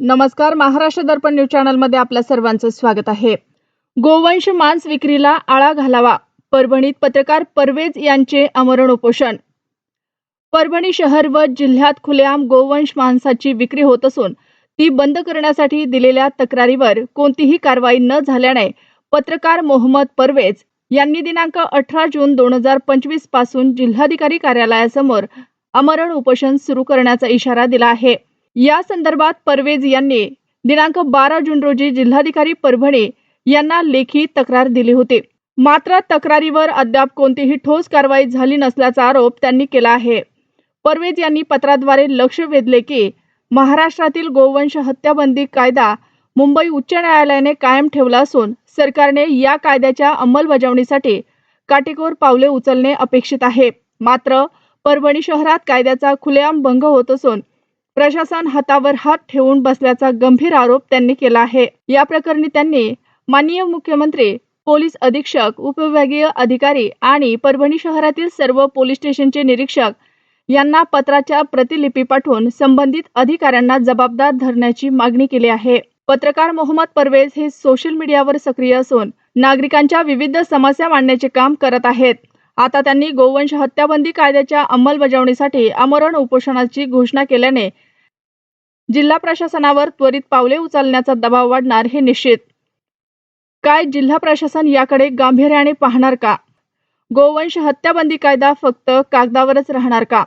नमस्कार महाराष्ट्र दर्पण न्यूज चॅनलमध्ये आपल्या सर्वांचं स्वागत आहे. गोवंश मांस विक्रीला आळा घालावा. परभणीत पत्रकार परवेज यांचे आमरण उपोषण. परभणी शहर व जिल्ह्यात खुलेआम गोवंश मांसाची विक्री होत असून ती बंद करण्यासाठी दिलेल्या तक्रारीवर कोणतीही कारवाई न झाल्याने पत्रकार मोहम्मद परवेज यांनी दिनांक अठरा जून दोन हजार पंचवीसपासून जिल्हाधिकारी कार्यालयासमोर आमरण उपोषण सुरू करण्याचा इशारा दिला आहे. या संदर्भात परवेज यांनी दिनांक बारा जून रोजी जिल्हाधिकारी परभणी यांना लेखी तक्रार दिली होती. मात्र तक्रारीवर अद्याप कोणतीही ठोस कारवाई झाली नसल्याचा आरोप त्यांनी केला आहे. परवेज यांनी पत्राद्वारे लक्ष वेधले की महाराष्ट्रातील गोवंश हत्याबंदी कायदा मुंबई उच्च न्यायालयाने कायम ठेवला असून सरकारने या कायद्याच्या अंमलबजावणीसाठी काटेकोर पावले उचलणे अपेक्षित आहे. मात्र परभणी शहरात कायद्याचा खुलेआम भंग होत असून प्रशासन हातावर हात ठेवून बसल्याचा गंभीर आरोप त्यांनी केला आहे. या प्रकरणी त्यांनी माननीय मुख्यमंत्री पोलीस अधीक्षक उपविभागीय अधिकारी आणि परभणी शहरातील सर्व पोलीस स्टेशनचे निरीक्षक यांना पत्राच्या प्रतिलिपी पाठवून संबंधित अधिकाऱ्यांना जबाबदार धरण्याची मागणी केली आहे. पत्रकार मोहम्मद परवेज हे सोशल मीडियावर सक्रिय असून नागरिकांच्या विविध समस्या मांडण्याचे काम करत आहेत. आता त्यांनी गोवंश हत्याबंदी कायद्याच्या अंमलबजावणीसाठी आमरण उपोषणाची घोषणा केल्याने जिल्हा प्रशासनावर त्वरित पावले उचलण्याचा दबाव वाढणार हे निश्चित. काय जिल्हा प्रशासन याकडे गांभीर्याने पाहणार का? गोवंश हत्याबंदी कायदा फक्त कागदावरच राहणार का?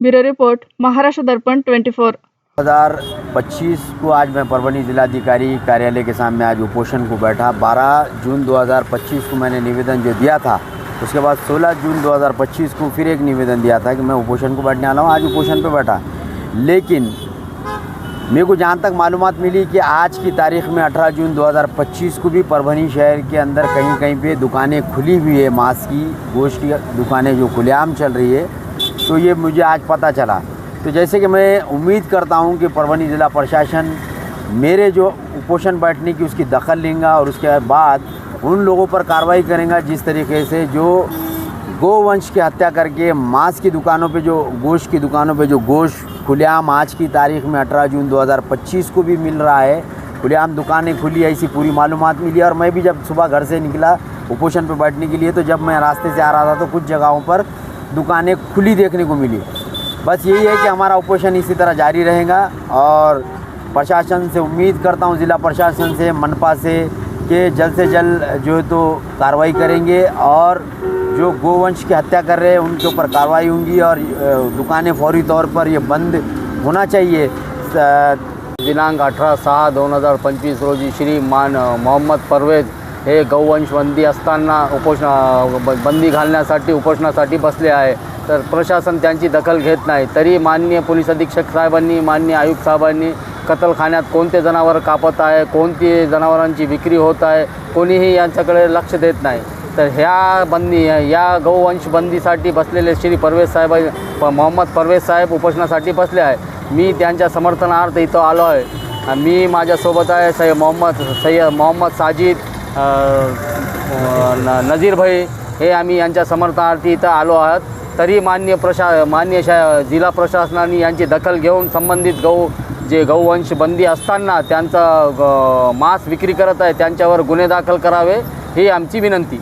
Bureau report Maharashtra Darpan twenty four. 2025 को आज मैं परभणी जिलाधिकारी कार्यालय के सामने आज उपोषण को बैठा। 12 जून 2025 को मैंने निवेदन जो दिया था उसके बाद 16 जून 2025 को फिर एक निवेदन दिया था कि मैं उपोषण को बैठने वाला हूँ आज उपोषण पे बैठा। लेकिन मेरे को जहाँ तक मालूम मिली कि आज की तारीख में 18 जून 2025 को भी परभनी शहर के अंदर कहीं कहीं पे दुकानें खुली हुई है। मांस की गोश्त की दुकानें जो खुलेआम चल रही है। तो ये मुझे आज पता चला। तो जैसे कि मैं उम्मीद करता हूँ कि परभनी ज़िला प्रशासन मेरे जो उपोषण बैठने की उसकी दखल लेंगा और उसके बाद उन लोगों पर कार्रवाई करेंगे जिस तरीके से जो गोवंश की हत्या करके मांस की दुकानों पे जो, गोश्त की दुकानों पे जो गोश्त खुलेआम आज की तारीख में 18 जून 2025 को भी मिल रहा है। खुलेआम दुकानें खुली, ऐसी पूरी मालूम मिली और मैं भी जब सुबह घर से निकला उपोषण पे बैठने के लिए तो जब मैं रास्ते से आ रहा था तो कुछ जगहों पर दुकानें खुली देखने को मिली। बस यही है कि हमारा उपोषण इसी तरह जारी रहेगा और प्रशासन से उम्मीद करता हूँ, ज़िला प्रशासन से, मनपा से, कि जल्द से जल्द जो है तो कार्रवाई करेंगे और जो गोवंश की हत्या कर रहे हैं उनके ऊपर कार्रवाई होंगी और दुकानें फौरी तौर पर ये बंद होना चाहिए। दिनांक अठरा सहा दोन हजार पंचवीस रोजी श्री मान मोहम्मद परवेज हे गौवंश बंदी असताना उपोषण ब- बंदी घालण्यासाठी उपोषणासाठी बसले आहे. तर प्रशासन त्यांची दखल घेत नाही. तरी माननीय पोलीस अधीक्षक साहेबांनी माननीय आयुक्त साहेबांनी कतलखान्यात कोणते जनावर कापत आहे कोणती जनावरांची विक्री होत आहे कोणीही यांच्याकडे लक्ष देत नाही. तर ह्या बंदी या गौवंश बंदीसाठी बसलेले श्री परवेज साहेब प- मोहम्मद परवेज साहेब उपोषणासाठी बसले आहे. मी त्यांच्या समर्थनार्थ इथं आलो आहे. मी माझ्यासोबत आहे सय मोहम्मद सय्यद मोहम्मद साजिद अ, न- नजीर भाई. हे आम्ही यांच्या समर्थनार्थी इथं आलो आहोत. तरी मान्य प्रशा मान्य शा जिल्हा प्रशासनाने यांची दखल घेऊन संबंधित गौ जे गौवंश बंदी असताना त्यांचा ग- मांस विक्री करत आहे त्यांच्यावर गुन्हे दाखल करावे ही आमची विनंती.